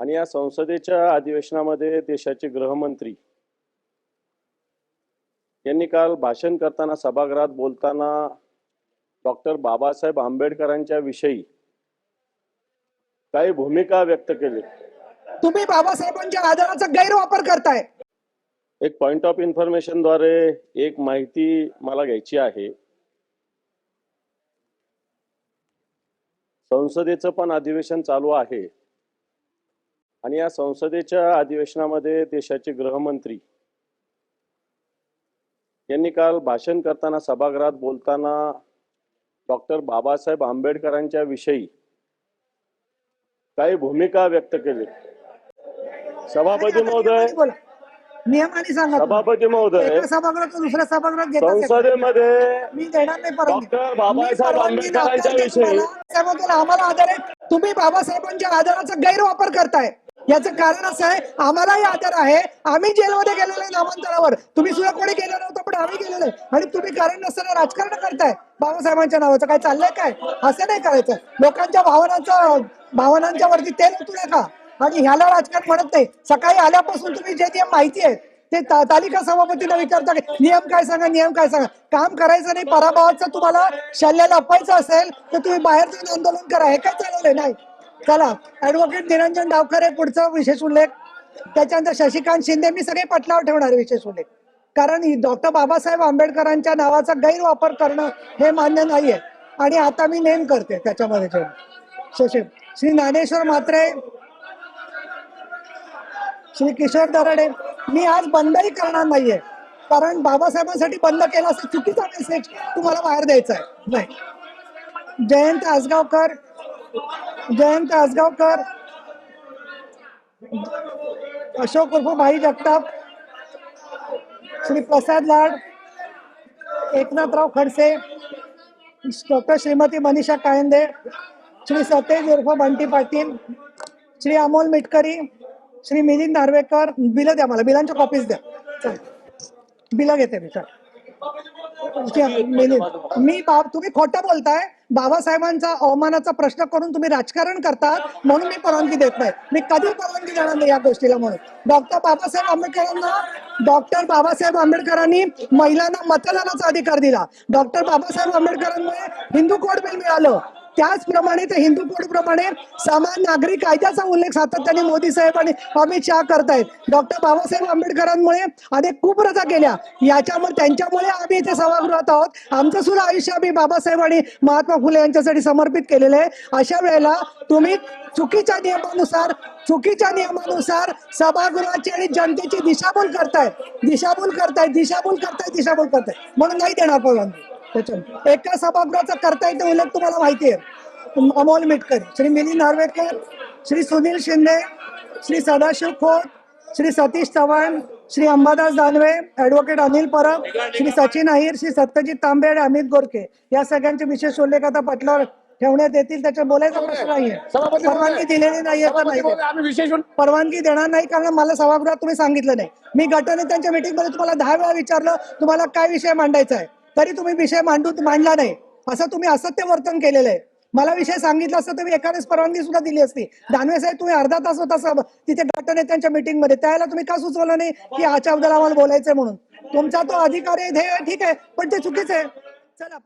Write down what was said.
आणि या संसदेच्या अधिवेशनामध्ये देशाचे गृहमंत्री यांनी काल भाषण करताना सभागृहात बोलताना डॉक्टर बाबासाहेब आंबेडकरांच्या विषयी काही भूमिका व्यक्त केली. तुम्ही बाबासाहेबांच्या आदराचा गैरवापर करताय. एक पॉइंट ऑफ इन्फॉर्मेशनद्वारे एक माहिती मला घ्यायची आहे. संसदेचं पण अधिवेशन चालू आहे. आणि या संसदेच्या अधिवेशनामध्ये देशाचे गृहमंत्री यांनी काल भाषण करताना सभागृहात बोलताना डॉक्टर बाबासाहेब आंबेडकरांच्या विषयी काही भूमिका व्यक्त केली. सभापती महोदय नियमाने सांगा. सभापती महोदय दुसऱ्या सभागृहात. संसदेमध्ये मी देणार नाही डॉक्टर बाबासाहेब आंबेडकरांच्या विषयी. आम्हाला आदर आहे. तुम्ही बाबासाहेबांच्या आदराचा गैरवापर करताय. याचं कारण असं आहे आम्हालाही आदर आहे. आम्ही जेलमध्ये गेलेलो आहे नामांतरावर. तुम्ही सुद्धा कोणी गेलं नव्हतं पण आम्ही गेलेलो आहे. आणि तुम्ही कारण नसताना राजकारण करताय बाबासाहेबांच्या नावाचं. काय चाललंय काय? असं नाही करायचं. लोकांच्या भावनांचा भावनांच्या वरती तेल उतरू नका. आणि ह्याला राजकारण म्हणत नाही. सकाळी आल्यापासून तुम्ही जे नियम माहिती आहे ते तालिका सभापतीला विचारता की नियम काय सांगा नियम काय सांगा? काम करायचं नाही पराभवाचं तुम्हाला शल्याला लपवायचं असेल तर तुम्ही बाहेर जाऊन आंदोलन करा. हे काय चालवलंय? नाही. चला ऍडव्होकेट निरंजन डावखरे पुढचा विशेष उल्लेख. त्याच्यानंतर शशिकांत शिंदे मी सगळे पटलावर ठेवणार विशेष उल्लेख. कारण डॉक्टर बाबासाहेब आंबेडकरांच्या नावाचा गैरवापर करणं हे मान्य नाहीये. आणि आता मी नेम करते त्याच्यामध्ये शशी श्री ज्ञानेश्वर म्हात्रे श्री किशोर दराडे मी आज बंदही करणार नाहीये. कारण बाबासाहेबांसाठी बंद केला असं चुकीचा मेसेज तुम्हाला बाहेर द्यायचा आहे. नाही. जयंत आसगावकर जयंत आसगावकर अशोक उर्फ भाई जगताप श्री प्रसाद लाड एकनाथराव खडसे डॉक्टर श्रीमती मनीषा कायंदे श्री सतेज उर्फ बंटी पाटील श्री अमोल मिटकरी श्री मिलिंद नार्वेकर. बिलं द्या मला बिलांच्या कॉपीज द्या. चल. बिलं घेते मी सर मिलिंद मी बाब तुम्ही खोटं बोलताय. बाबासाहेबांचा अवमानाचा प्रश्न करून तुम्ही राजकारण करता म्हणून मी परवानगी देत नाही. मी कधी परवानगी देणार नाही या गोष्टीला म्हणून. डॉक्टर बाबासाहेब आंबेडकरांना डॉक्टर बाबासाहेब आंबेडकरांनी महिलांना मतदानाचा अधिकार दिला. डॉक्टर बाबासाहेब आंबेडकरांमुळे हिंदू कोड बिल मिळालं. त्याचप्रमाणे ते हिंदू कोडप्रमाणे समान नागरिक कायद्याचा उल्लेख सातत्याने मोदी साहेब आणि अमित शहा करतायत. डॉक्टर बाबासाहेब आंबेडकरांमुळे अनेक कुप्रथा केल्या. याच्यामुळे त्यांच्यामुळे आम्ही इथे सभागृहात आहोत. आमचं सुद्धा आयुष्य आम्ही बाबासाहेब आणि महात्मा फुले यांच्यासाठी समर्पित केलेलं आहे. अशा वेळेला तुम्ही चुकीच्या नियमानुसार चुकीच्या नियमानुसार सभागृहाची आणि जनतेची दिशाभूल करतायत दिशाभूल करतायत दिशाभूल करताय दिशाभूल करताय. म्हणून नाही देणार परवानगी एका सभागृहाचा करता येते उल्लेख तुम्हाला माहिती आहे. अमोल मिटकर श्री मिलिंद नार्वेकर श्री सुनील शिंदे श्री सदाशिव खोत श्री सतीश चव्हाण श्री अंबादास दानवे ऍडव्होकेट अनिल परब श्री सचिन अहिर श्री सत्यजित तांबे आणि अमित गोरके या सगळ्यांचे विशेष उल्लेख आता पटलावर ठेवण्यात येतील. त्याच्या बोलायचा प्रश्न नाहीये. परवानगी दिलेली नाहीये परवानगी देणार नाही कारण मला सभागृहात तुम्ही सांगितलं नाही. मी गटनेत्यांच्या मीटिंगमध्ये तुम्हाला दहा वेळा विचारलं. तुम्हाला काय विषय मांडायचा आहे? तरी तुम्ही विषय मांडू मांडला नाही. असं तुम्ही असत्य वर्तन केलेलं आहे. मला विषय सांगितला असतं तुम्ही मी एखाद्याच परवानगी सुद्धा दिली असती. दानवे साहेब तुम्ही अर्धा तास होता सब तिथे गटनेत्यांच्या मीटिंगमध्ये त्यावेळेला तुम्ही का सुचवलं नाही की याच्याबद्दल आम्हाला बोलायचंय म्हणून? तुमचा तो अधिकार आहे ध्येय ठीक आहे पण ते चुकीचं आहे. चला